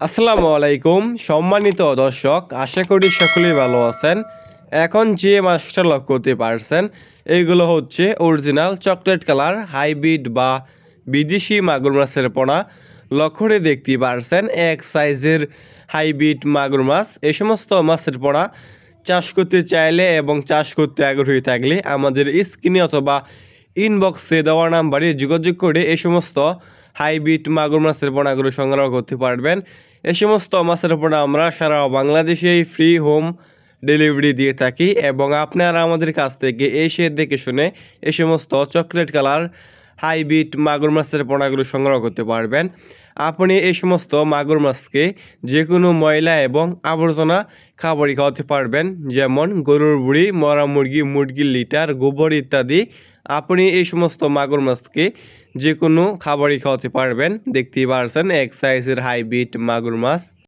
আসসালামু আলাইকুম, সম্মানিত দর্শক, আশা করি সকলেই ভালো আছেন। এখন যে মাছটা লক্ষ্য করতে পারছেন, এইগুলো হচ্ছে অরিজিনাল চকলেট কালার হাইব্রিড বা বিদেশি মাগুর মাছের পোনা। লক্ষ্যরে দেখতে পারছেন, এক সাইজের হাইব্রিড মাগুর মাছ। এই সমস্ত মাছের পোনা চাষ করতে চাইলে এবং চাষ করতে আগ্রহী থাকলে আমাদের স্ক্রিনে অথবা ইনবক্সে দেওয়া নাম্বারে যোগাযোগ করে এই সমস্ত হাইব্রিড মাগুর মাছের পোনাগুলো সংগ্রহ করতে পারবেন। এ সমস্ত মাছের পোনা আমরা সারা বাংলাদেশেই ফ্রি হোম ডেলিভারি দিয়ে থাকি এবং আপনারা আমাদের কাছ থেকে এসে দেখে শুনে এই সমস্ত চকলেট কালার হাইব্রিড মাগুর মাছের পোনাগুলো সংগ্রহ করতে পারবেন। আপনি এই সমস্ত মাগুর মাছকে যে কোনো ময়লা এবং আবর্জনা খাবারই খাওয়াতে পারবেন। যেমন গরুর বুড়ি, মরা মুরগি, মুরগির লিটার, গোবর ইত্যাদি। আপনি এই সমস্ত মাগুর মাছকে যে কোনো খাবারই খাওয়াতে পারবেন। দেখতেই পারছেন, এক সাইজের হাইব্রিড মাগুর মাছ।